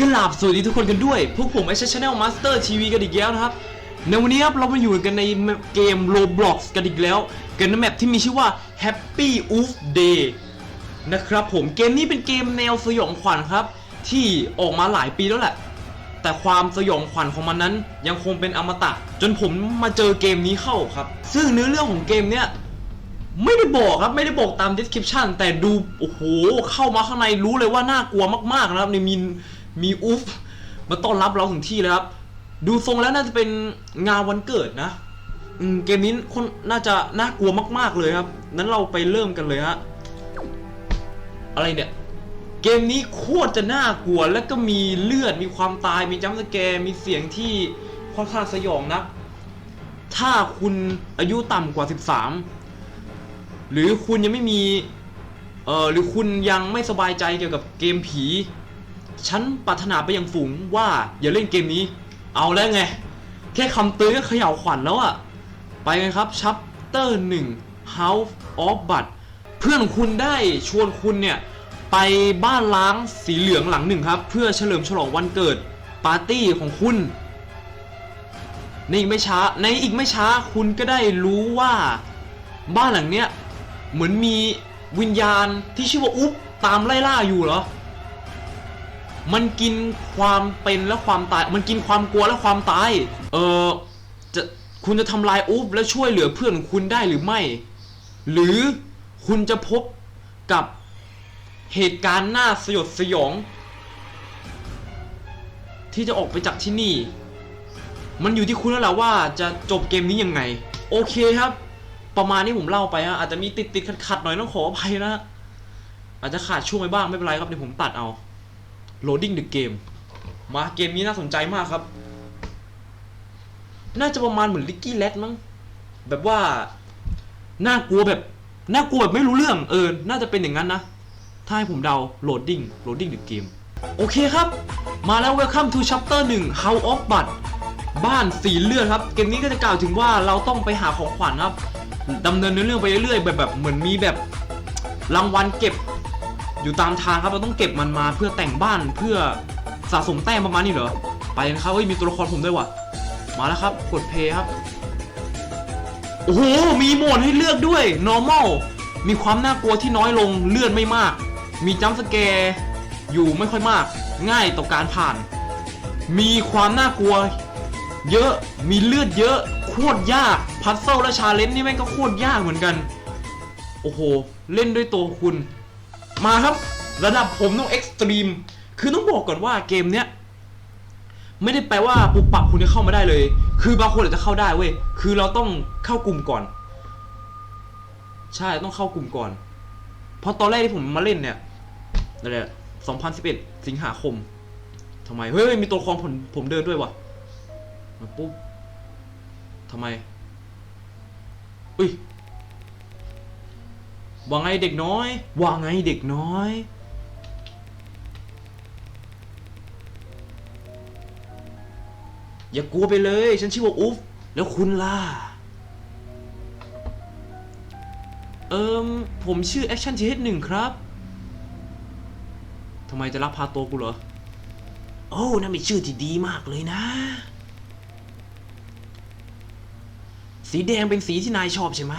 กราบสวัสดีทุกคนกันด้วย พวกผมไอชแนลมาสเตอร์ทีวีกันอีกแล้วนะครับ ในวันนี้ครับเรามาอยู่กันในเกม Roblox กันอีกแล้ว กันในแมปที่มีชื่อว่า Happy Oof Day นะครับผมเกมนี้เป็นเกมแนวสยองขวัญครับ ที่ออกมาหลายปีแล้วแหละ แต่ความสยองขวัญของมันนั้นยังคงเป็นอมตะ จนผมมาเจอเกมนี้เข้าครับ ซึ่งเนื้อเรื่องของเกมเนี้ยไม่ได้บอกครับไม่ได้บอกตาม description แต่ดูโอ้โหเข้ามาข้างในรู้เลยว่าน่ากลัวมากๆนะครับในี่มี มีอุฟมาต้อนรับเราถึงที่เลยครับ ดูทรงแล้วน่าจะเป็นงานวันเกิดนะอืมเกมนี้คนน่าจะน่ากลัวมากๆเลยครับ นั้นเราไปเริ่มกันเลยฮะ อะไรเนี่ย เกมนี้โคตรจะน่ากลัว แล้วก็มีเลือด มีความตาย มีจัมป์สแกร์มีเสียงที่ค่อนข้างสยองนะ ถ้าคุณอายุต่ำกว่า 13 หรือคุณยังไม่มี เอ่อ หรือคุณยังไม่สบายใจเกี่ยวกับเกมผี ฉันปรารถนาไปยังฝูงว่าอย่าเล่นเกมนี้ เอาแล้วไง แค่คำเตือนก็เขย่าขวัญแล้วอะไปกันครับชัปเตอร์หนึ่ง House of Bud เพื่อนคุณได้ชวนคุณเนี่ยไปบ้านล้างสีเหลืองหลังหนึ่งครับ เพื่อเฉลิมฉลองวันเกิดปาร์ตี้ของคุณ ในอีกไม่ช้าในอีกไม่ช้าคุณก็ได้รู้ว่าบ้านหลังเนี้ยเหมือนมีวิญญาณที่ชื่อว่าอุ๊บตามไล่ล่าอยู่เหรอ มันกินความเป็นและความตาย มันกินความกลัวและความตาย เออจะคุณจะทำลายอุ๊บและช่วยเหลือเพื่อนคุณได้หรือไม่ หรือคุณจะพบกับเหตุการณ์น่าสยดสยอง ที่จะออกไปจากที่นี่ มันอยู่ที่คุณแล้วแหละว่าจะจบเกมนี้ยังไง โอเคครับ ประมาณนี้ผมเล่าไปฮะอาจจะมีติดติดขัดขัดหน่อยต้องขออภัยนะอาจจะขาดช่วงไปบ้างไม่เป็นไรครับเดี๋ยวผมตัดเอา loading the game มาเกมนี้น่าสนใจมากครับ น่าจะประมาณเหมือนลิกกี้แลดมั้ง แบบว่า น่ากลัวแบบ น่ากลัวแบบไม่รู้เรื่อง เออ น่าจะเป็นอย่างนั้นนะ ถ้าให้ผมเดา loading loading the game โอเคครับ มาแล้ว welcome to chapter 1 House of Bud บ้านสีเลือดครับ เกมนี้ก็จะกล่าวถึงว่าเราต้องไปหาของขวัญครับดำเนินเรื่องไปเรื่อยๆแบบแบบเหมือนมีแบบรางวัลเก็บ อยู่ตามทางครับเราต้องเก็บมันมาเพื่อแต่งบ้านเพื่อสะสมแต้มประมาณนี้เหรอไปนะครับเฮ้ยมีตัวละครผมด้วยว่ะมาแล้วครับกดเพย์ครับโอ้โหมีโหมดให้เลือกด้วย normal มีความน่ากลัวที่น้อยลงเลือดไม่มาก มีจัมสแกร์อยู่ไม่ค่อยมาก ง่ายต่อการผ่าน มีความน่ากลัว เยอะมีเลือดเยอะโคตรยากพัซเซิลและชาเลนจ์นี่แม่งก็โคตรยากเหมือนกัน โอ้โห เล่นด้วยตัวคุณ มาครับ ระดับผมต้องเอ็กซ์ตรีมคือต้องบอกก่อนว่าเกมเนี้ยไม่ได้แปลว่าปุบปับคุณจะเข้ามาได้เลย คือบางคนอาจจะเข้าได้เว้ย คือเราต้องเข้ากลุ่มก่อน ใช่ต้องเข้ากลุ่มก่อน เพราะตอนแรกที่ผมมาเล่นเนี่ยนั่นแหละ2011สิงหาคมทำไม เฮ้ย มีตัวละครผมผมเดินด้วยวะมาปุ๊บทำไม อุ้ย ว่าไงเด็กน้อย ว่าไงเด็กน้อย อย่ากลัวไปเลย ฉันชื่อว่าอุ๊ฟแล้วคุณล่ะ เอิมผมชื่อ Action t 1หนึ่งครับทำไมจะรับพาตัวกูเหรอ โอ้นั่นเป็นชื่อที่ดีมากเลยนะ สีแดงเป็นสีที่นายชอบใช่ไหม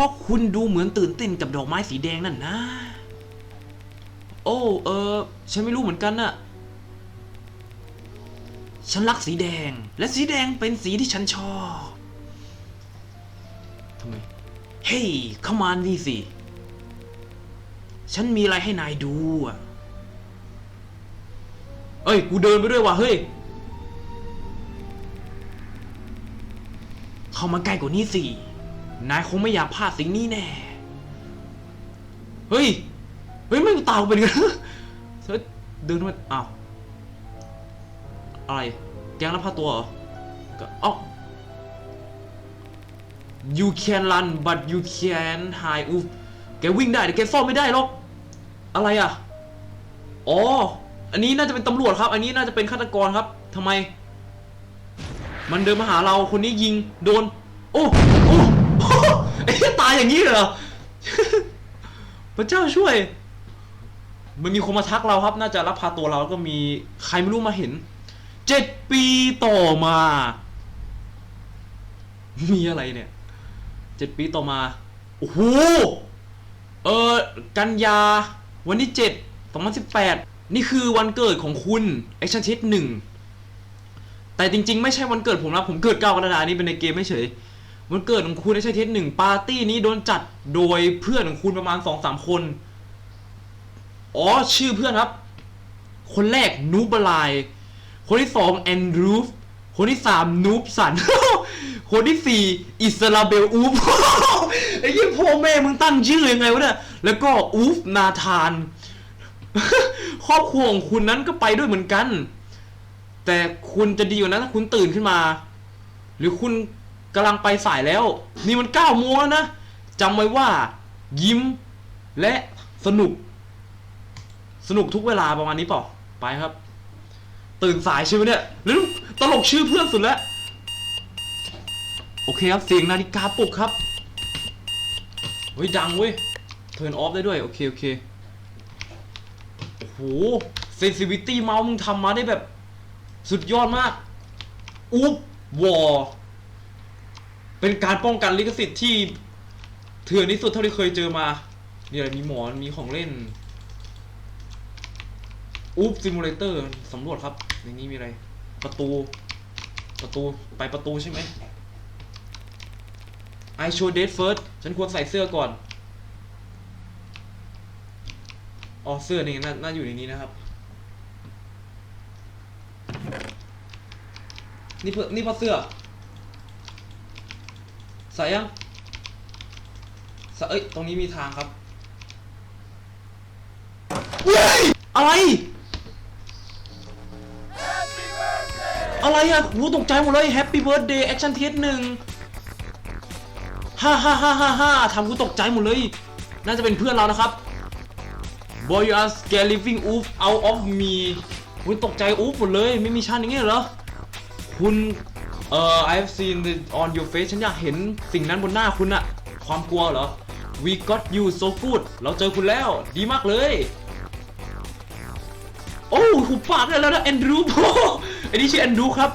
ราะคุณดูเหมือนตื่นเต้นกับดอกไม้สีแดงนั่นนะ โอ้เออฉันไม่รู้เหมือนกันน่ะฉันรักสีแดง และสีแดงเป็นสีที่ฉันชอบทำไม เฮ้ยเข้ามานี่สิ ฉันมีอะไรให้นายดูอะ เอ้ย กูเดินไปด้วยว่ะ เฮ้ย เข้ามาใกล้กว่านี้สิ นายคงไม่อยากพลาดสิ่งนี้แน่ เฮ้ย เฮ้ยไม่ตาเป็นไงเฮ้ยเดินมาอ้าว อะไรแกงรับพาตัวเหรอก็อ้า you can run but you can hide อุ๊แกวิ่งได้แต่แกซ่อนไม่ได้หรอก อะไรอะ อ๋อ อันนี้น่าจะเป็นตำรวจครับ อันนี้น่าจะเป็นฆาตกรครับทำไม มันเดินมาหาเราคนนี้ยิงโดน โอ้โอ้ไอ้เหี้ย ตายอย่างนี้เหรอ พระเจ้าช่วย มันมีคนมาทักเราครับ น่าจะรับพาตัวเราก็มีใครไม่รู้มาเห็น เจ็ดปีต่อมา มีอะไรเนี่ย เจ็ดปีต่อมา โอ้โห เออ กันยา วันที่เจ็ดสองพันสิบแปด นี่คือวันเกิดของคุณ a c t i o n t หนึ่งแต่จริงๆ ไม่ใช่วันเกิดผมนะผมเกิดเก้ากรกฎาคมนี้เป็นในเกมไม่เฉย วันเกิดของคุณ a c t i o n t หนึ่งปาร์ตี้นี้โดนจัดโดยเพื่อนของคุณประมาณสองสามคน อ๋อชื่อเพื่อนครับ คนแรกนูบลาย คนที่สองแอนดรูฟคนที่สามนูบสัน คนที่สี่อิสราเบลอูฟไอ้ยี่พ่อแม่มึงตั้งชื่อยังไงวะเนี่ย แล้วก็อูฟนาธาน ครอบครัวของคุณนั้นก็ไปด้วยเหมือนกัน แต่คุณจะดีกว่านั้นถ้าคุณตื่นขึ้นมา หรือคุณ กำลังไปสายแล้ว นี่มันเก้าโมงแล้วนะจำไว้ว่า ยิ้มและสนุก สนุกทุกเวลาประมาณนี้เปล่าไปครับ ตื่นสายใช่ไหมเนี่ยหรือตลกชื่อเพื่อนสุดแล้วโอเคครับเสียงนาฬิกาปลุกครับเฮ้ยดังเว้ยเทิร์นออฟได้ด้วย โอเค โอเคโอ้โหเซนซิวิตี้เมาส์มึงทำมาได้แบบ สุดยอดมาก อุ๊บวอ เป็นการป้องกันลิขสิทธิ์ที่เถื่อนที่สุดเท่าที่เคยเจอมามีอะไรมีหมอนมีของเล่นอุ๊บซิมูเลเตอร์สำรวจครับอย่างนี้มีอะไร ประตู ประตูไปประตูใช่ไหม I show date first ฉันควรใส่เสื้อก่อน อ๋อเสื้อนี่น่าน่าอยู่ในนี้นะครับ นี่เพื่อนี่เพราะเสื้อ ใส่ยังใส่เอ้ย ตรงนี้มีทางครับเฮ้ยอะไร อะไรอะหูตกใจหมดเลย Happy Birthday Action Test หนึ่งฮ่าฮ่าฮ่าฮ่าฮ่าทำกูตกใจหมดเลย น่าจะเป็นเพื่อนเรานะครับ Boy you are scared living oof out of me คุณตกใจอูฟหมดเลย ไม่มีชั้นอย่างเงี้ยเหรอ คุณ เอ่อ I've seen the on your face ฉันอยากเห็นสิ่งนั้นบนหน้าคุณอะความกลัวเหรอ We got you so good เราเจอคุณแล้ว ดีมากเลย โอ้หุบปากได้แล้วนะแอนดรูไอ้นี่ชื่อแอนดรูครับ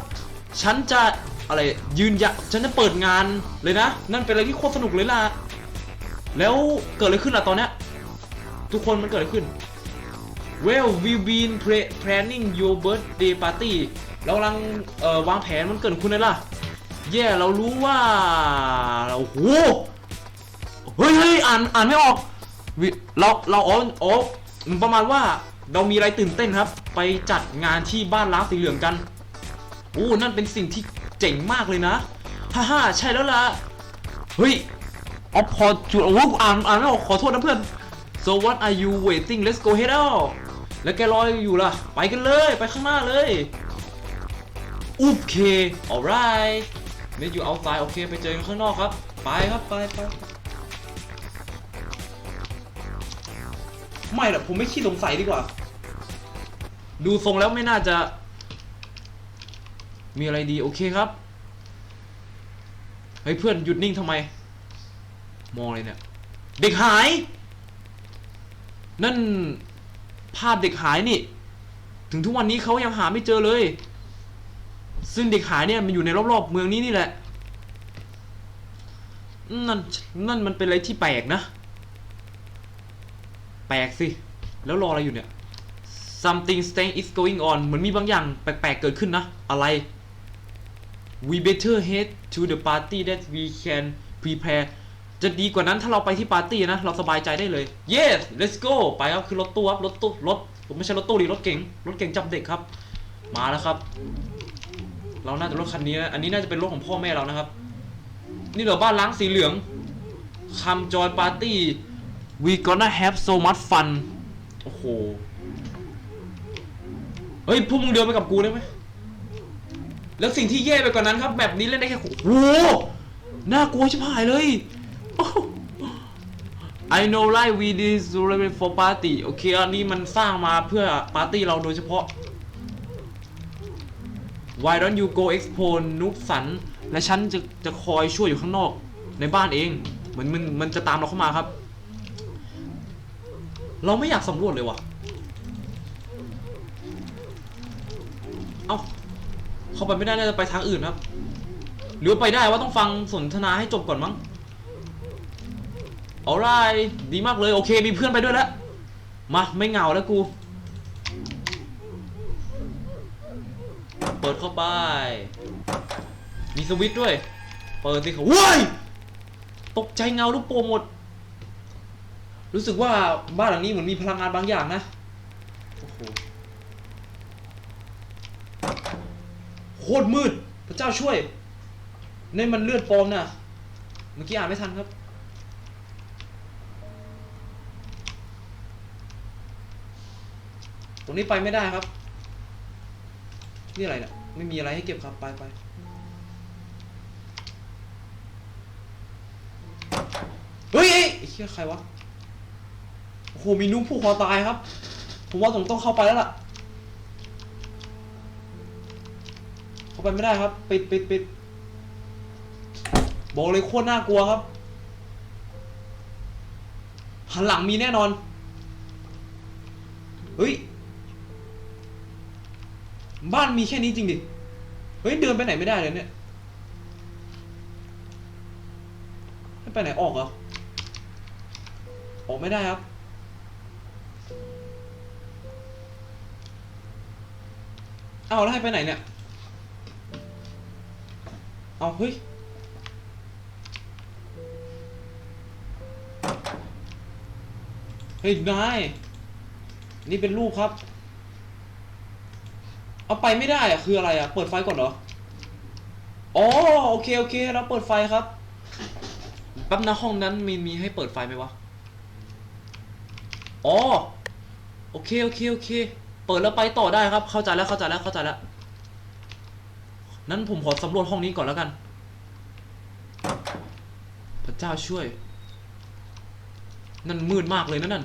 ฉันจะอะไรยืนยันฉันจะเปิดงานเลยนะ นั่นเป็นอะไรที่โคตรสนุกเลยล่ะ แล้วเกิดอะไรขึ้นล่ะตอนเนี้ยทุกคนมันเกิดอะไรขึ้น Well we've been planning your birthday party เรากำลังเอ่อวางแผนมันเกิดคุณเลยล่ะแย่เรารู้ว่าโอ้โหเฮ้ยเฮ้ยอ่านอ่านไม่ออกวิเราเราอ๋ออ๋อประมาณว่าเรามีอะไรตื่นเต้นครับ ไปจัดงานที่บ้านล้างสีเหลืองกันโอ้นั่นเป็นสิ่งที่เจ๋งมากเลยนะฮ่าฮ่าใช่แล้วล่ะเฮ้ยอ๋อพอจุดโอ้โหอ่านอ่านไม่ออกขอโทษนะเพื่อน so what are you waiting let's go head out แล้วแกรออยู่ล่ะ ไปกันเลย ไปข้างหน้าเลย โอเค alright เมนอยู่ outside โอเค ไปเจอกันข้างนอกครับ ไปครับ ไปไปไม่หรอกผมไม่ขี้สงสัยดีกว่า ดูทรงแล้วไม่น่าจะ มีอะไรดีโอเคครับ เฮ้ยเพื่อนหยุดนิ่งทำไม มองเลยเนี่ย เด็กหาย นั่นภาพเด็กหายนี่ ถึงทุกวันนี้เขายังหาไม่เจอเลย ซึ่งเด็กหายเนี่ยมันอยู่ในรอบๆเมืองนี้นี่แหละนั่นนั่นมันเป็นอะไรที่แปลกนะ แปลกสิ แล้วรออะไรอยู่เนี่ย something strange is going on เหมือนมีบางอย่างแปลกๆเกิดขึ้นนะ อะไร we better head to the party that we can prepare จะดีกว่านั้นถ้าเราไปที่ปาร์ตี้นะ เราสบายใจได้เลย yes let's go ไปครับคือรถตู้ครับรถตู้รถผมไม่ใช่รถตู้ดิรถเก๋งรถเก๋งจับเด็กครับ มาแล้วครับ เราน่าจะรถคันนี้นะอันนี้น่าจะเป็นรถของพ่อแม่เรานะครับ นี่เหรอบ้านล้างสีเหลือง come join party we gonna have so much fun โอ้โห เฮ้ยพวกมึงเดินไปกับกูได้ไหมแล้วสิ่งที่แย่ไปกว่านั้นครับ แบบนี้เล่นได้แค่โอ้โหน่ากลัวชิบหายเลย I know right we deserve for party โอเค อันนี้มันสร้างมาเพื่อปาร์ตี้เราโดยเฉพาะ Why don't you go expose นุกสัน และฉันจะจะคอยช่วยอยู่ข้างนอกในบ้านเองเหมือนมันมันจะตามเราเข้ามาครับ เราไม่อยากสำรวจเลยว่ะ เอ้าเข้าไปไม่ได้น่าจะไปทางอื่นครับ หรือไปได้ว่าต้องฟังสนทนาให้จบก่อนมั้งเอาไรดีมากเลย โอเค มีเพื่อนไปด้วยแล้ว มา ไม่เหงาแล้วกู ปิดเข้าไป มีสวิตด้วย เปิดสิครับว้ายตกใจเงาลูกโป่งหมด รู้สึกว่าบ้านหลังนี้เหมือนมีพลังงานบางอย่างนะ โอ้โห โคตรมืด พระเจ้าช่วย นี่มันเลือดปลอมนะเมื่อกี้อ่านไม่ทันครับตรงนี้ไปไม่ได้ครับ นี่อะไรเนี่ยไม่มีอะไรให้เก็บครับไปไปเฮ้ยไอ้เหี้ยใครวะโอ้โหมีนุ่มผู้คอตายครับ ผมว่าผมต้องเข้าไปแล้วล่ะ เข้าไปไม่ได้ครับ ปิดปิดปิดบอกเลยโคตรน่ากลัวครับหันหลังมีแน่นอน เฮ้ย บ้านมีแค่นี้จริงดิ เฮ้ย เดินไปไหนไม่ได้เลยเนี่ยให้ไปไหนออกเหรอ ออกไม่ได้ครับ เอาแล้วให้ไปไหนเนี่ย เอาเฮ้ยเฮ้ยนายนี่เป็นรูปครับ เอาไปไม่ได้อะคืออะไรอะเปิดไฟก่อนเหรออ๋อโอเคโอเคเราเปิดไฟครับแป๊บนะห้องนั้นมีมีให้เปิดไฟไหมวะอ๋อโอเคโอเคโอเค เปิดแล้วไปต่อได้ครับ เข้าใจแล้วเข้าใจแล้วเข้าใจแล้วนั้นผมขอสำรวจห้องนี้ก่อนแล้วกัน พระเจ้าช่วย นั่นมืดมากเลยนะนั่น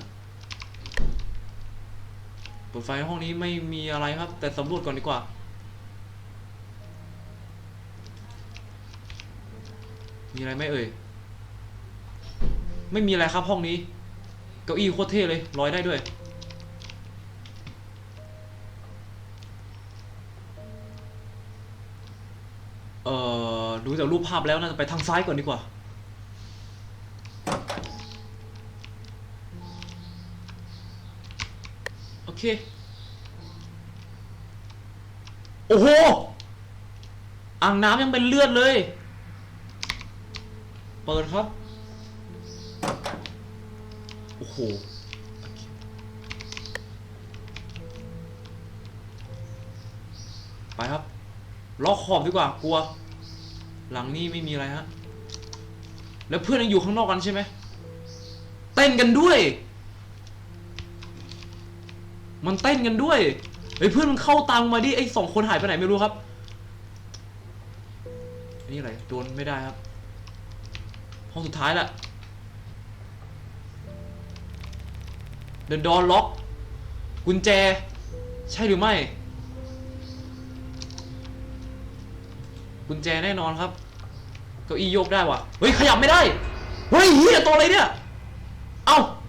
เปิดไฟห้องนี้ไม่มีอะไรครับ แต่สำรวจก่อนดีกว่า มีอะไรไหมเอ่ย ไม่มีอะไรครับห้องนี้ เก้าอี้โคตรเท่เลยลอยได้ด้วย เอ่อ ดูจากรูปภาพแล้วน่าจะไปทางซ้ายก่อนดีกว่า เค โอ้โหอ่างน้ำยังเป็นเลือดเลย เปิดครับ โอ้โหไปครับล็อกขอบดีกว่ากลัว หลังนี้ไม่มีอะไรฮะ แล้วเพื่อนยังอยู่ข้างนอกกันใช่ไหม เต้นกันด้วย มันเต้นกันด้วยเฮ้ยเพื่อนมันเข้าตามมาดิไอ้สองคนหายไปไหนไม่รู้ครับนี่อะไรโดนไม่ได้ครับห้องสุดท้ายละเดินดอนล็อก กุญแจ ใช่หรือไม่ กุญแจแน่นอนครับเก้าอี้โยกได้ว่ะเฮ้ยขยับไม่ได้ เฮ้ยเฮียตัวอะไรเนี่ย เอ้าเอา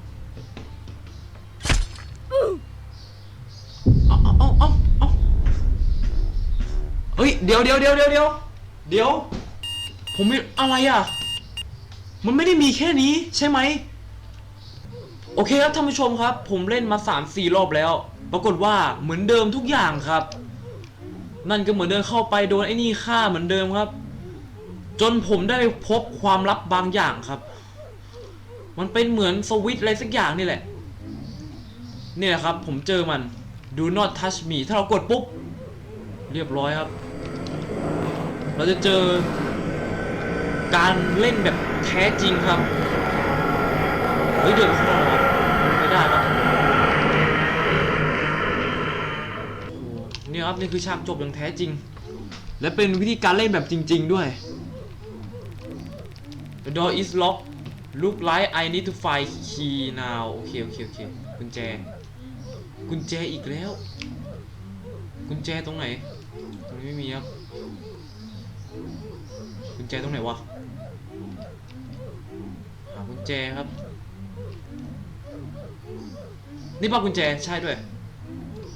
เดี๋ยวเดี๋ยวเดี๋ยวเดี๋ยวเดี๋ยวเดี๋ยว ผมมีอะไรอะ มันไม่ได้มีแค่นี้ใช่ไหม โอเคครับท่านผู้ชมครับ ผมเล่นมา 3 4 รอบแล้ว ปรากฏว่าเหมือนเดิมทุกอย่างครับ นั่นก็เหมือนเดินเข้าไปโดนไอ้นี่ฆ่าเหมือนเดิมครับ จนผมได้พบความลับบางอย่างครับ มันเป็นเหมือนสวิตอะไรสักอย่างนี่แหละนี่แหละครับผมเจอมัน do not touch me ถ้าเรากดปุ๊บ เรียบร้อยครับ เราจะเจอการเล่นแบบแท้จริงครับ เฮ้ยเดินเข้ามาเหรอไม่ได้ครับนี่ครับนี่คือฉากจบอย่างแท้จริง และเป็นวิธีการเล่นแบบจริง ๆด้วย The door is locked look like I need to find key now โอเคโอเคโอเคกุญแจ กุญแจอีกแล้ว กุญแจตรงไหนตรงนี้ไม่มีครับ แจตรงไหนวะ หากุญแจครับ นี่ป่ะกุญแจใช่ด้วย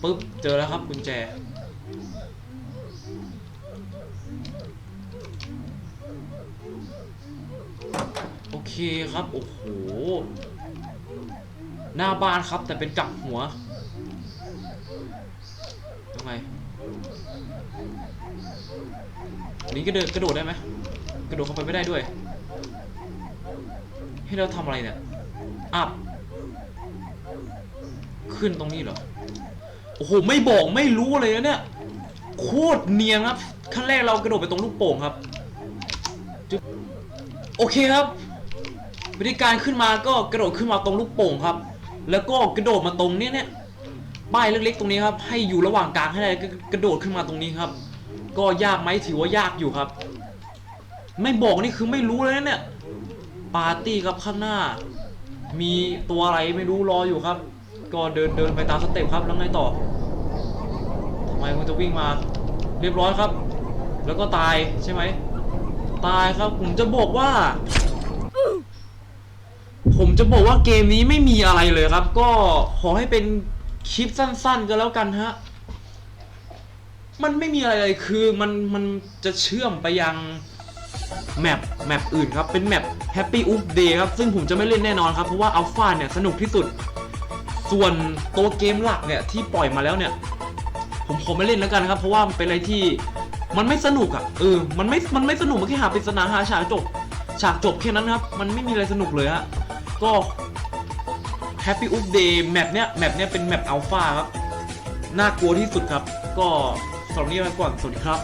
ปุ๊บ เจอแล้วครับกุญแจ โอเคครับ โอ้โห หน้าบ้านครับแต่เป็นกลับหัว ทำไมนี่กระโดดกระโดดได้ไหมกระโดดเข้าไปไม่ได้ด้วย ให้เราทำอะไรเนี่ยอัพขึ้นตรงนี้เหรอ โอ้โห ไม่บอกไม่รู้เลยนะเนี่ย โคตรเนียนครับ ขั้นแรกเรากระโดดไปตรงลูกโป่งครับจึ๊บโอเคครับวิธีการขึ้นมาก็กระโดดขึ้นมาตรงลูกโป่งครับ แล้วก็กระโดดมาตรงเนี้ยเนี่ย ป้ายเล็กๆตรงนี้ครับ ให้อยู่ระหว่างกลางให้ได้กระโดดขึ้นมาตรงนี้ครับ ก็ยากไหมถือว่ายากอยู่ครับ ไม่บอกนี่คือไม่รู้เลยนะเนี่ย ปาร์ตี้ครับข้างหน้า มีตัวอะไรไม่รู้รออยู่ครับ ก็เดินเดินไปตามสเต็ปครับแล้วไงต่อทำไมมันจะวิ่งมา เรียบร้อยครับ แล้วก็ตายใช่ไหมตายครับ ผมจะบอกว่าผมจะบอกว่าเกมนี้ไม่มีอะไรเลยครับ ก็ขอให้เป็น คลิปสั้น ๆ ก็แล้วกันฮะ มันไม่มีอะไรเลยคือมันมันจะเชื่อมไปยังแมปแมปอื่นครับ เป็นแมป Happy Oop Day ครับ ซึ่งผมจะไม่เล่นแน่นอนครับ เพราะว่าอัลฟาเนี่ยสนุกที่สุด ส่วนตัวเกมหลักเนี่ยที่ปล่อยมาแล้วเนี่ย ผมขอไม่เล่นแล้วกันครับ เพราะว่ามันเป็นอะไรที่มันไม่สนุกอะ่ะเออ มันไม่ มันไม่สนุกมันแค่หาปริศนาหาฉากจบ ฉากจบแค่นั้นครับ มันไม่มีอะไรสนุกเลยฮะ ก็ แฮปปี้อุ๊ปเดย์แมปเนี้ยแมปเนี้ยเป็นแมปอัลฟาครับ น่ากลัวที่สุดครับ ก็สำหรับวันนี้ไปก่อน สวัสดีครับ